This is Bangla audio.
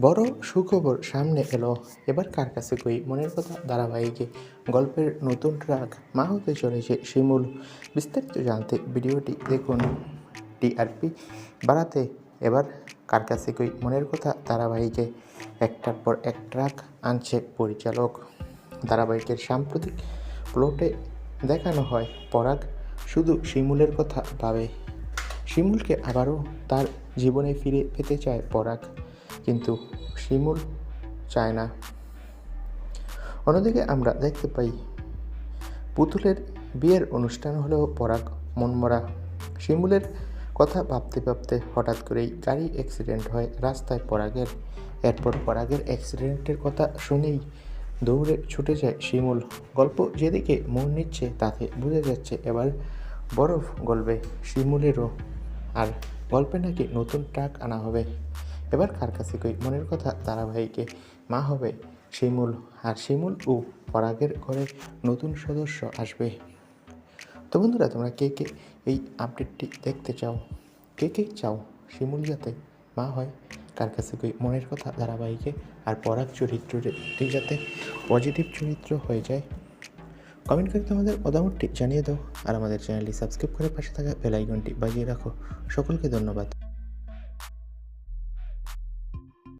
বড় সুখবর সামনে এলো। এবার কার কাছে কই? মনের কথা ধারাবাহিকে। গল্পের নতুন ট্রাক মা হতে চলেছে শিমুল। বিস্তারিত জানতে ভিডিওটি দেখুন। টিআরপি বাড়াতে এবার কার কাছে কই? মনের কথা ধারাবাহিকে। একটার পর এক ট্রাক আনছে পরিচালক। ধারাবাহিকের সাম্প্রতিক প্লটে দেখানো হয় পরাগ শুধু শিমুলের কথা ভাবে। শিমুলকে আবারও তার জীবনে ফিরে পেতে চায় পরাগ। কিন্তু শিমুল চায় না। অন্যদিকে আমরা দেখতে পাই, পুতুলের বিয়ের অনুষ্ঠান হলেও পরাগ মনমরা। শিমুলের কথা ভাবতে ভাবতে হঠাৎ করেই গাড়ি অ্যাক্সিডেন্ট হয় রাস্তায় পরাগের। এরপর পরাগের অ্যাক্সিডেন্টের কথা শুনেই দৌড়ে ছুটে যায় শিমুল। গল্প যেদিকে মন নিচ্ছে তাতে বোঝা যাচ্ছে এবার বরফ গলবে শিমুলেরও। আর গল্পে নাকি নতুন ট্রাক আনা হবে। এবার কার কাছে কই মনের কথা ধারাবাহিকে মা হবে শিমুল, আর শিমুল ও পরাগের ঘরে নতুন সদস্য আসবে। তো বন্ধুরা, তোমরা কে কে এই আপডেটটি দেখতে চাও? কে কে চাও শিমুল যাতে মা হয়? কার কাছে কই মনের কথা ধারাবাহিকে আর পরাগ চরিত্রটি যাতে পজিটিভ চরিত্র হয়ে যায়। কমেন্ট করে তোমাদের মতামতটি জানিয়ে দাও, আর আমাদের চ্যানেলটি সাবস্ক্রাইব করে পাশে থাকা বেল আইকনটি বাজিয়ে রাখো। সকলকে ধন্যবাদ।